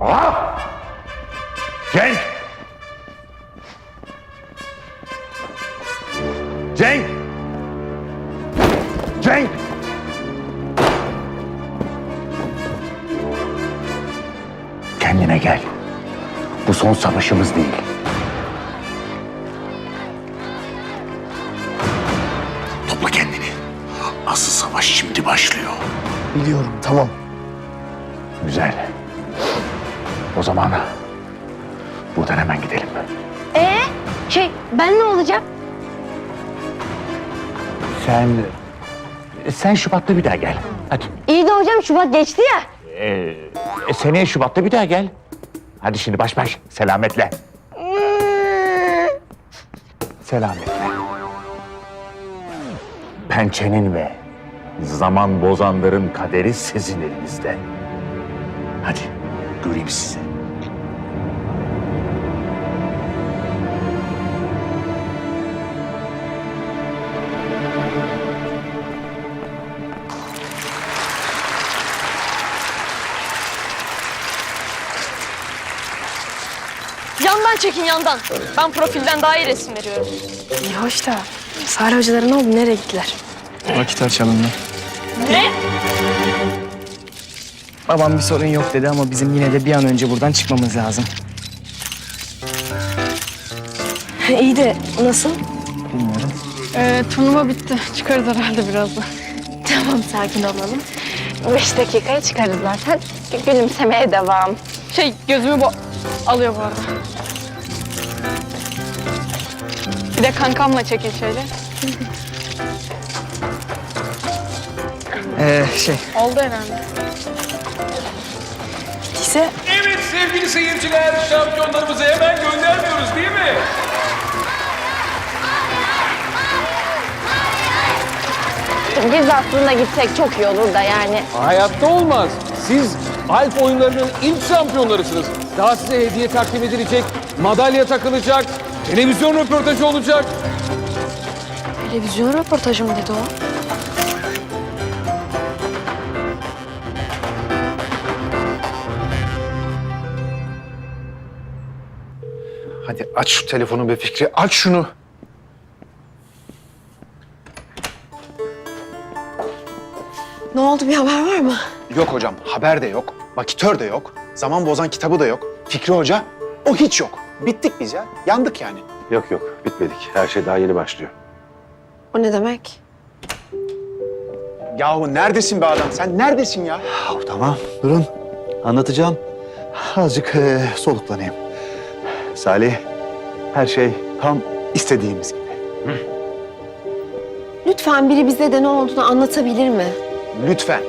Aa! Cenk! Cenk! Cenk! Kendine gel. Bu son savaşımız değil. Topla kendini. Asıl savaş şimdi başlıyor. Biliyorum tamam. Güzel. O zaman buradan hemen gidelim. Ee, şey ben ne olacağım? Sen sen Şubat'ta bir daha gel. Hadi. İyi de hocam Şubat geçti ya. Ee, e, seneye Şubat'ta bir daha gel. Hadi şimdi baş baş selametle. Selametle. Pençenin ve zaman bozanların kaderi sizin elinizde. Hadi göreyim sizi. Yandan çekin yandan. Ben profilden daha iyi resim veriyorum. İyi hoş da Salih hocalara ne oldu? Nereye gittiler? Vakit çalındı. Ne? Babam bir sorun yok dedi ama bizim yine de bir an önce buradan çıkmamız lazım. İyi de nasıl? Bilmiyorum. Ee, turnuva bitti. Çıkarız herhalde birazdan. Tamam sakin olalım. Beş dakikaya çıkarız zaten. Gülümsemeye devam. Şey gözümü bu alıyor bu arada. Bir de kankamla çekin şöyle. Ee, şey, Oldu herhalde. Bittiyse Evet sevgili seyirciler, şampiyonlarımızı hemen göndermiyoruz değil mi? Biz aslında gitsek çok iyi olur da yani. Hayatta olmaz. Siz Alp oyunlarının ilk şampiyonlarısınız. Daha size hediye takdim edilecek, madalya takılacak, televizyon röportajı olacak. televizyon röportajı mı dedi o? Hadi aç şu telefonu be Fikri. Aç şunu. Ne oldu bir haber var mı? Yok hocam. Haber de yok. Vakitör de yok. Zaman bozan kitabı da yok. Fikri Hoca o hiç yok. Bittik biz ya. Yandık yani. Yok yok bitmedik. Her şey daha yeni başlıyor. O ne demek? Yahu neredesin be adam? Sen neredesin ya? Tamam durun. Anlatacağım. Azıcık eee, soluklanayım. Salih her şey tam istediğimiz gibi. Lütfen biri bize de ne olduğunu anlatabilir mi? Lütfen.